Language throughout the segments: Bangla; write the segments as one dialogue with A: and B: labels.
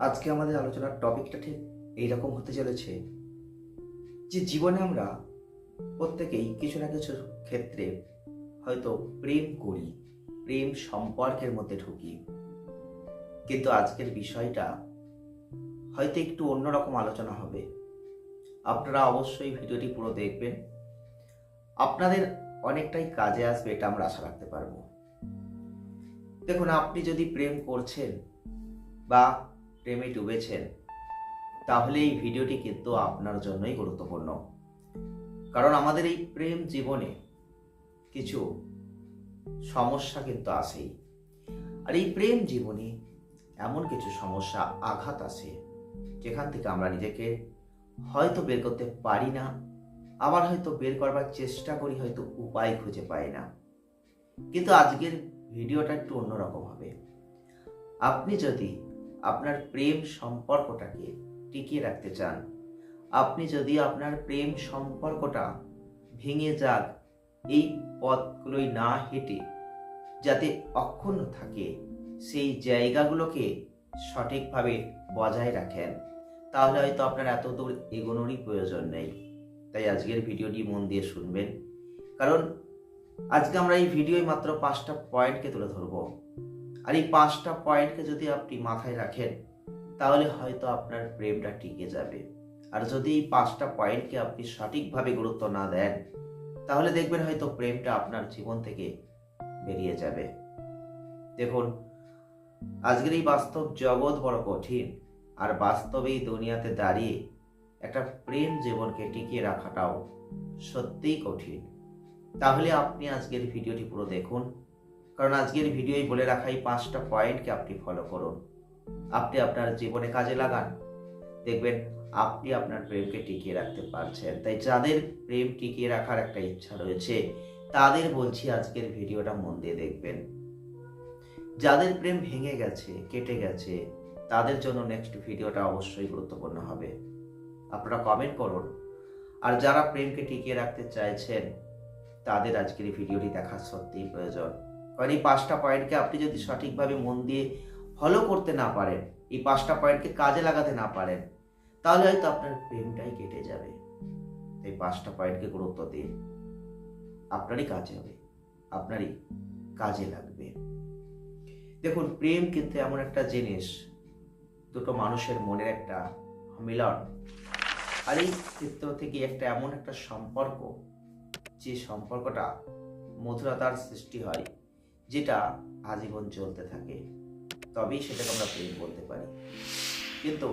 A: আজকে আমাদের আলোচনার টপিকটা ঠিক এইরকম হতে চলেছে যে জীবনে আমরা প্রত্যেকেই কিছু না কিছু ক্ষেত্রে হয়তো প্রেম করি, প্রেম সম্পর্কের মধ্যে ঢুকি। কিন্তু আজকের বিষয়টা হয়তো একটু অন্যরকম আলোচনা হবে। আপনারা অবশ্যই ভিডিওটি পুরো দেখবেন। আপনাদের অনেকটাই কাজে আসবে এটা আমরা আশা রাখতে পারব। দেখুন, আপনি যদি প্রেম করছেন বা প্রেমে ডুবেছেন, তাহলে এই ভিডিওটি কিন্তু আপনার জন্যই গুরুত্বপূর্ণ। কারণ আমাদের এই প্রেম জীবনে কিছু সমস্যা কিন্তু আসেই আর এই প্রেম জীবনে এমন কিছু সমস্যা, আঘাত আসে যেখান থেকে আমরা নিজেকে হয়তো বের করতে পারি না, আবার হয়তো বের করবার চেষ্টা করি, হয়তো উপায় খুঁজে পাই না। কিন্তু আজকের ভিডিওটা একটু অন্যরকম হবে। আপনি যদি আপনার প্রেম সম্পর্কটাকে টিকিয়ে রাখতে চান। আপনি যদি আপনার প্রেম সম্পর্কটা ভেঙে যাক, এই পথগুলোই না হেঁটে যাতে অক্ষুণ্ণ থাকে, সেই জায়গাগুলোকে সঠিকভাবে বজায় রাখেন, তাহলে হয়তো আপনার এত দূর এগোনোরই প্রয়োজন নেই। তাই আজকের ভিডিওটি মন দিয়ে শুনবেন। কারণ আজকে আমরা এই ভিডিওয় মাত্র পাঁচটা পয়েন্টকে তুলে ধরবো। আর এই পাঁচটা পয়েন্টকে যদি আপনি মাথায় রাখেন, তাহলে হয়তো আপনার প্রেমটা টিকে যাবে। আর যদি এই পাঁচটা পয়েন্টকে আপনি সঠিকভাবে গুরুত্ব না দেন, তাহলে দেখবেন হয়তো প্রেমটা আপনার জীবন থেকে বেরিয়ে যাবে। দেখুন, আজকের এই বাস্তব জগৎ বড় কঠিন, আর বাস্তবে এই দুনিয়াতে দাঁড়িয়ে একটা প্রেম জীবনকে টিকিয়ে রাখাটাও সত্যিই কঠিন। তাহলে আপনি আজকের ভিডিওটি পুরো দেখুন। কারণ আজকের ভিডিওই বলে রাখা এই পাঁচটা পয়েন্টকে আপনি ফলো করুন। আপনি আপনার জীবনে কাজে লাগান। দেখবেন আপনি আপনার প্রেমকে টিকিয়ে রাখতে পারছেন। তাই যাদের প্রেম টিকিয়ে রাখার একটা ইচ্ছা রয়েছে, তাদের বলছি আজকের ভিডিওটা মন দিয়ে দেখবেন। যাদের প্রেম ভেঙে গেছে, কেটে গেছে, তাদের জন্য নেক্সট ভিডিওটা অবশ্যই গুরুত্বপূর্ণ হবে। আপনারা কমেন্ট করুন। আর যারা প্রেমকে টিকিয়ে রাখতে চাইছেন, তাদের আজকের ভিডিওটি দেখা সত্যিই প্রয়োজন। কারণ এই পাঁচটা পয়েন্টকে আপনি যদি সঠিকভাবে মন দিয়ে ফলো করতে না পারেন, এই পাঁচটা পয়েন্টকে কাজে লাগাতে না পারেন, তাহলে হয়তো আপনার প্রেমটাই কেটে যাবে। এই পাঁচটা পয়েন্টকে গুরুত্ব দিন আপনারই কাজে হবে, আপনারই কাজে লাগবে। দেখুন, প্রেম কিন্তু এমন একটা জিনিস, দুটো মানুষের মনের একটা মিলন। আর এই ক্ষেত্র থেকে একটা এমন একটা সম্পর্ক, যে সম্পর্কটা মধুরতার সৃষ্টি হয়। যেটা আজীবন চলতে থাকে, তবেই সেটাকে আমরা প্রেম বলতে পারি। কিন্তু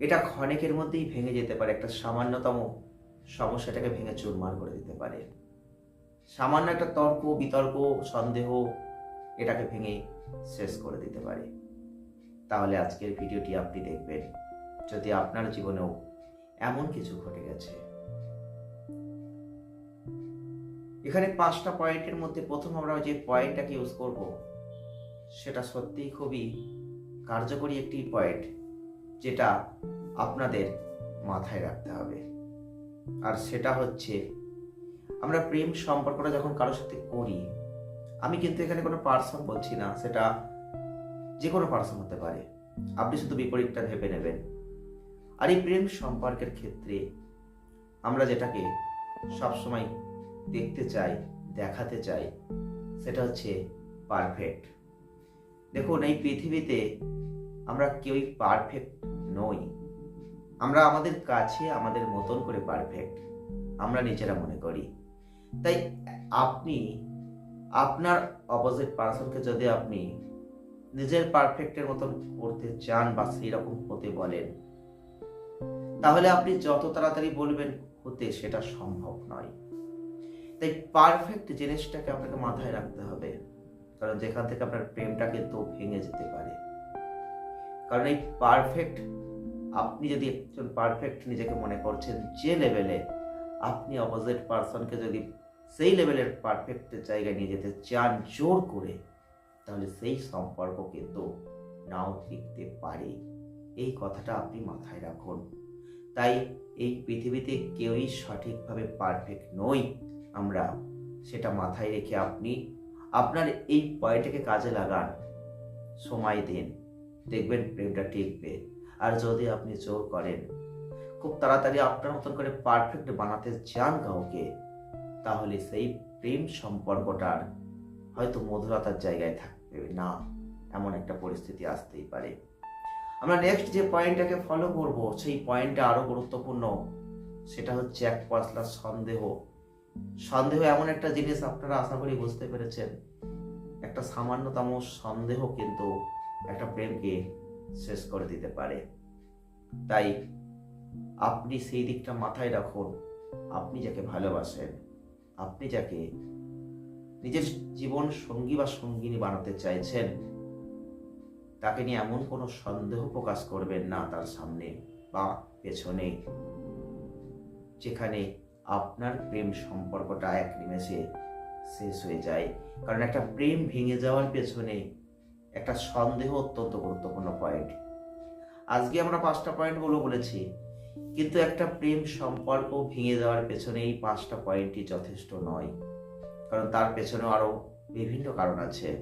A: এটা ক্ষণেকের মধ্যেই ভেঙে যেতে পারে, একটা সামান্যতম সমস্যাটাকে ভেঙে চুরমার করে দিতে পারে। সামান্য একটা তর্ক, বিতর্ক, সন্দেহ এটাকে ভেঙে শেষ করে দিতে পারে। তাহলে আজকের ভিডিওটি আপনি দেখবেন, যদি আপনার জীবনেও এমন কিছু ঘটে গেছে এখানে পাঁচটা পয়েন্টের মধ্যে প্রথম আমরা যে পয়েন্টটাকে ইউজ করব, সেটা সত্যিই খুবই কার্যকরী একটি পয়েন্ট, যেটা আপনাদের মাথায় রাখতে হবে। আর সেটা হচ্ছে, আমরা প্রেম সম্পর্কটা যখন কারোর সাথে করি, আমি কিন্তু এখানে কোনো পার্সন বলছি না, সেটা যে কোনো পার্সন হতে পারে। আপনি শুধু বিপরীতটা ভেবে নেবেন। আর এই প্রেম সম্পর্কের ক্ষেত্রে আমরা যেটাকে সবসময় দেখতে চাই, দেখাতে চাই, সেটা হচ্ছে পারফেক্ট দেখুন, এই পৃথিবীতে আমরা কেউই পারফেক্ট নই। আমরা আমাদের কাছে, আমাদের মতন করে পারফেক্ট আমরা নিজেরা মনে করি। তাই আপনি, আপনার অপোজিট পার্সনকে যদি আপনি নিজের পারফেক্টের মতন করতে চান বা রকম হতে বলেন, তাহলে আপনি যত তাড়াতাড়ি বলবেন, হতে সেটা সম্ভব নয়। তাই পারফেক্ট জিনিসটাকে আপনাকে মাথায় রাখতে হবে। কারণ যেখান থেকে আপনার প্রেমটা কিন্তু ভেঙে যেতে পারে। কারণ এই পারফেক্ট আপনি যদি একজন পারফেক্ট নিজেকে মনে করছেন, যে লেভেলে আপনি অপোজিট পার্সনকে যদি সেই লেভেলের পারফেক্ট জায়গায় নিয়ে যেতে চান জোর করে, তাহলে সেই সম্পর্ক কিন্তু নাও টিকতে পারে। এই কথাটা আপনি মাথায় রাখুন। তাই এই পৃথিবীতে কেউই সঠিকভাবে পারফেক্ট নই। আমরা সেটা মাথায় রেখে আপনি আপনার এই পয়েন্টটাকে কাজে লাগান। সময় দিন। দেখবেন প্রেমটা টিকবে। আর যদি আপনি জোর করেন, খুব তাড়াতাড়ি আপনার মতন করে পারফেক্ট বানাতে চান কাউকে, তাহলে সেই প্রেম সম্পর্কটার হয়তো মধুরতার জায়গায় থাকবে না। এমন একটা পরিস্থিতি আসতেই পারে। আমরা নেক্সট যে পয়েন্টটাকে ফলো করব, সেই পয়েন্টটা আরও গুরুত্বপূর্ণ। সেটা হচ্ছে এক পশলা সন্দেহ। সন্দেহ এমন একটা জিনিস আপনারা আশা করি বুঝতে পেরেছেন। একটা সামান্যতম সন্দেহ কিন্তু একটা প্রেমকে শেষ করে দিতে পারে। তাই আপনি সেই দিকটা মাথায় রাখুন। আপনি যাকে ভালোবাসেন, আপনি যাকে নিজের জীবন সঙ্গী বা সঙ্গিনী বানাতে চাইছেন, তাকে নিয়ে এমন কোনো সন্দেহ প্রকাশ করবেন না তার সামনে বা পেছনে, যেখানে আপনার প্রেম সম্পর্কটা এক নিমেষে শেষ হয়ে যায়। কারণ একটা প্রেম ভেঙে যাওয়ার পেছনে একটা সন্দেহ অত্যন্ত গুরুত্বপূর্ণ পয়েন্ট আজকে আমরা পাঁচটা পয়েন্টগুলো বলেছি, কিন্তু একটা প্রেম সম্পর্ক ভেঙে যাওয়ার পেছনে এই পাঁচটা পয়েন্টই যথেষ্ট নয়। কারণ তার পেছনেও আরও বিভিন্ন কারণ আছে।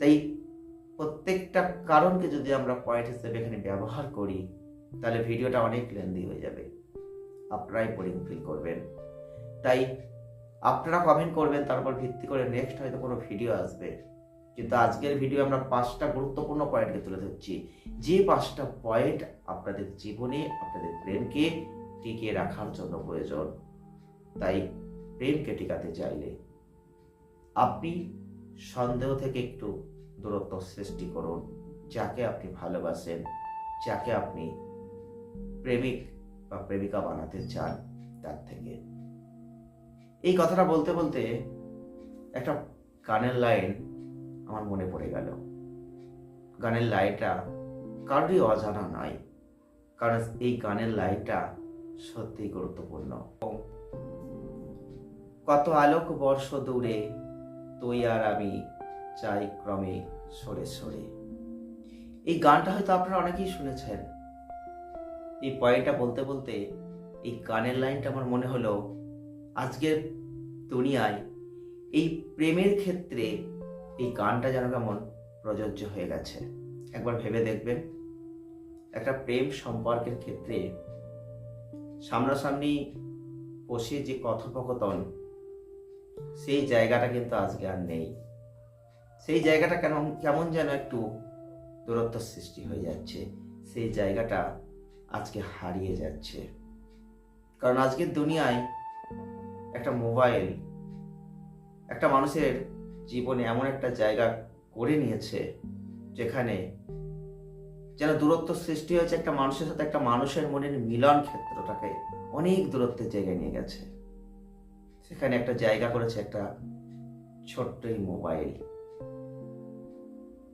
A: তাই প্রত্যেকটা কারণকে যদি আমরা পয়েন্ট হিসেবে এখানে ব্যবহার করি, তাহলে ভিডিওটা অনেক লেন্দি হয়ে যাবে। আপনারাই বোরিং ফিল করবেন। তাই আপনারা কমেন্ট করবেন, তারপর ভিত্তি করে নেক্সট হয়তো কোনো ভিডিও আসবে। কিন্তু আজকের ভিডিও আমরা পাঁচটা গুরুত্বপূর্ণ পয়েন্টকে তুলে ধরছি। যে পাঁচটা পয়েন্ট আপনাদের জীবনে, আপনাদের প্রেমকে টিকিয়ে রাখার জন্য প্রয়োজন। তাই প্রেমকে টিকাতে চাইলে আপনি সন্দেহ থেকে একটু দূরত্ব সৃষ্টি করুন, যাকে আপনি ভালোবাসেন, যাকে আপনি প্রেমিক বা প্রেমিকা বানাতে চান তার থেকে। এই কথাটা বলতে বলতে একটা গানের লাইন আমার মনে পড়ে গেল। গানের লাইনটা কারোরই অজানা নয়, কারণ এই গানের লাইনটা সত্যিই গুরুত্বপূর্ণ। কত আলোক বর্ষ দূরে তুই আর আমি চাই ক্রমে সরে সরে। এই গানটা হয়তো আপনারা অনেকেই শুনেছেন এই পয়েন্টটা বলতে বলতে এই গানের লাইনটা আমার মনে হলো আজকের দুনিয়ায় এই প্রেমের ক্ষেত্রে এই গানটা যেন কেমন প্রযোজ্য হয়ে গেছে। একবার ভেবে দেখবেন, একটা প্রেম সম্পর্কের ক্ষেত্রে সামনাসামনি বসে যে কথোপকথন, সেই জায়গাটা কিন্তু আজকে আর নেই। সেই জায়গাটা কেন কেমন যেন একটু দূরত্ব সৃষ্টি হয়ে যাচ্ছে। সেই জায়গাটা আজকে হারিয়ে যাচ্ছে। কারণ আজকের দুনিয়ায় একটা মোবাইল, একটা মানুষের জীবনে এমন একটা জায়গা করে নিয়েছে, যেখানে যেন দূরত্ব সৃষ্টি হয়েছে একটা মানুষের সাথে, একটা মানুষের মনের মিলন ক্ষেত্রটাকে অনেক দূরত্বের জায়গায় নিয়ে গেছে। সেখানে একটা জায়গা করেছে একটা ছোট্ট মোবাইল।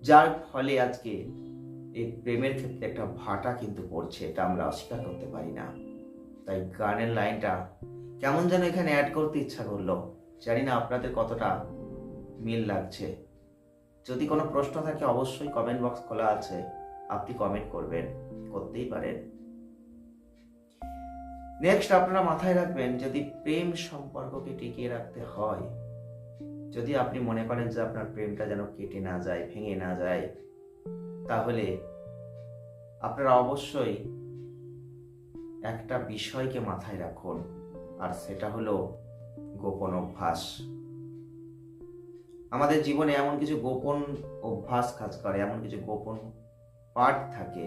A: যার ফলে আজকে এই প্রেমের ক্ষেত্রে একটা ভাটা কিন্তু পড়ছে, এটা আমরা অস্বীকার করতে পারি না। তাই গানের লাইনটা কেমন যেন এখানে অ্যাড করতে ইচ্ছা করল। জানি না আপনাদের কতটা মিল লাগছে। যদি কোনো প্রশ্ন থাকে অবশ্যই কমেন্ট বক্স খোলা আছে, আপনি কমেন্ট করবেন, করতেই পারেন। নেক্সট আপনারা মাথায় রাখবেন, যদি প্রেম সম্পর্ককে টিকিয়ে রাখতে হয়, যদি আপনি মনে করেন যে আপনার প্রেমটা যেন কেটে না যায়, ভেঙে না যায় তাহলে আপনারা অবশ্যই একটা বিষয়কে মাথায় রাখুন, আর সেটা হলো গোপন অভ্যাস। আমাদের জীবনে এমন কিছু গোপন অভ্যাস কাজ করে, এমন কিছু গোপন পাঠ থাকে,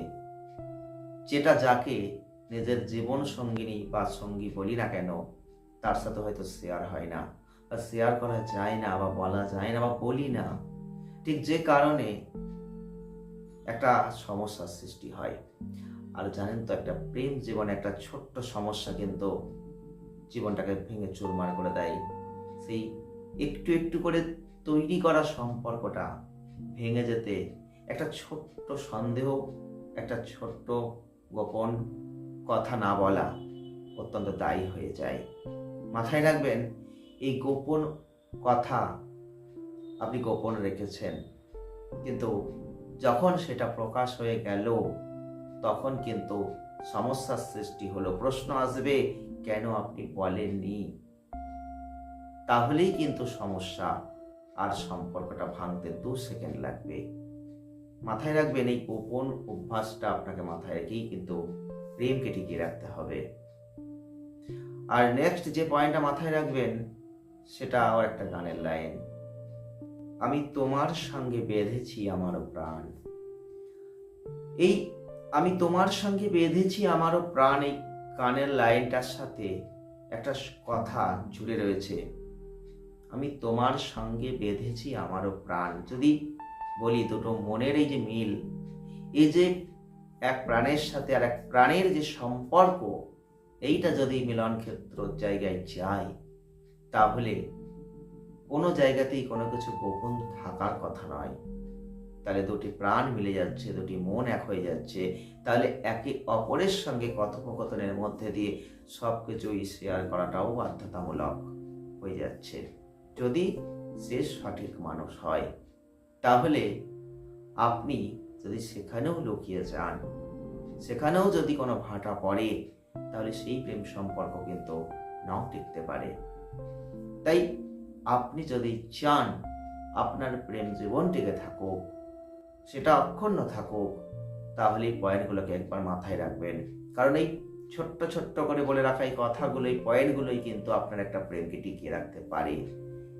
A: যেটা যাকে নিজের জীবন সঙ্গিনী বা সঙ্গী বলি না কেন, তার সাথে হয়তো শেয়ার হয় না, বা শেয়ার করা যায় না, বা বলা যায় না, বা বলি না। ঠিক যে কারণে একটা সমস্যার সৃষ্টি হয়। আর জানেন তো, একটা প্রেম জীবনে একটা ছোট্ট সমস্যা কিন্তু জীবনটাকে ভেঙে চুরমার করে দেয়। সেই একটু একটু করে তৈরি করা সম্পর্কটা ভেঙে যেতে একটা ছোট্ট সন্দেহ, একটা ছোট্ট গোপন কথা না বলা অত্যন্ত দায়ী হয়ে যায়। মাথায় রাখবেন, এই গোপন কথা আপনি গোপন রেখেছেন। কিন্তু যখন সেটা প্রকাশ হয়ে গেল, তখন কিন্তু সমস্যার সৃষ্টি হলো। প্রশ্ন আসবে, কেন আপনি বলেননি? তাহলেই কিন্তু সমস্যা আর সম্পর্কটা ভাঙতে দু সেকেন্ড লাগবে। মাথায় রাখবেন, এই গোপন অভ্যাসটা আপনাকে মাথায় রেখেই কিন্তু প্রেমকে টিকিয়ে রাখতে হবে। আর নেক্সট যে পয়েন্টটা মাথায় রাখবেন, সেটা আবার একটা গানের লাইন আমি তোমার সঙ্গে বেঁধেছি আমারও প্রাণ। এই আমি তোমার সঙ্গে বেঁধেছি আমারও প্রাণ। এই গানের লাইনটার সাথে একটা কথা জুড়ে রয়েছে। আমি তোমার সঙ্গে বেঁধেছি আমারও প্রাণ। যদি বলি দুটো মনের এই যে মিল, এই যে এক প্রাণের সাথে আর এক প্রাণের যে সম্পর্ক, এইটা যদি মিলন ক্ষেত্র জায়গায় যায়, তাহলে কোনো জায়গাতেই কোনো কিছু গোপন থাকার কথা নয়। তাহলে দুটি প্রাণ মিলে যাচ্ছে, দুটি মন এক হয়ে যাচ্ছে। তাহলে একে অপরের সঙ্গে কথোপকথনের মধ্যে দিয়ে সব কিছুই শেয়ার করাটাও বাধ্যতামূলক হয়ে যাচ্ছে। যদি সে সঠিক মানুষ হয়, তাহলে আপনি যদি সেখানেও লুকিয়ে যান, সেখানেও যদি কোনো ভাটা পড়ে, তাহলে সেই প্রেম সম্পর্ক কিন্তু নাও টিকতে পারে। তাই আপনি যদি চান আপনার প্রেম জীবন টিকে থাকুক, সেটা অক্ষুণ্ণ থাকুক, তাহলে এই পয়েন্টগুলোকে একবার মাথায় রাখবেন। কারণ এই ছোট্ট ছোট্ট করে বলে রাখা এই কথাগুলো, এই পয়েন্টগুলোই কিন্তু আপনার একটা প্রেমকে টিকিয়ে রাখতে পারে।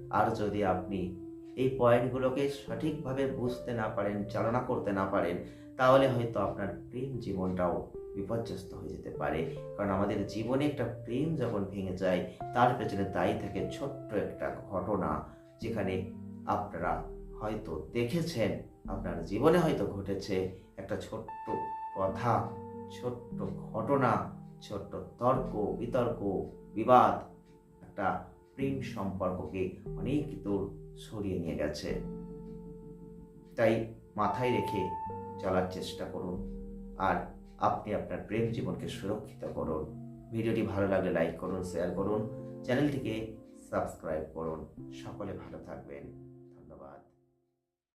A: আর যদি আপনি এই পয়েন্টগুলোকে সঠিকভাবে বুঝতে না পারেন, চালনা করতে না পারেন, তাহলে হয়তো আপনার প্রেম জীবনটাও বিপর্যস্ত হয়ে যেতে পারে। কারণ আমাদের জীবনে একটা প্রেম যখন ভেঙে যায়, তার পেছনে দায়ী থাকে ছোট্ট একটা ঘটনা, যেখানে আপনারা হয়তো দেখেছেন, আপনার জীবনে হয়তো ঘটেছে একটা ছোট্ট কথা, ছোট্ট ঘটনা, ছোট্ট তর্ক, বিতর্ক, বিবাদ, একটা প্রেম সম্পর্ককে অনেক দূর সরিয়ে নিয়ে গেছে। তাই মাথায় রেখে চলার চেষ্টা করুন। আর আপনি আপনার প্রেম জীবনকে সুরক্ষিত করুন। ভিডিওটি ভালো লাগলে লাইক করুন শেয়ার করুন। চ্যানেলটিকে সাবস্ক্রাইব করুন। সকলে ভালো থাকবেন।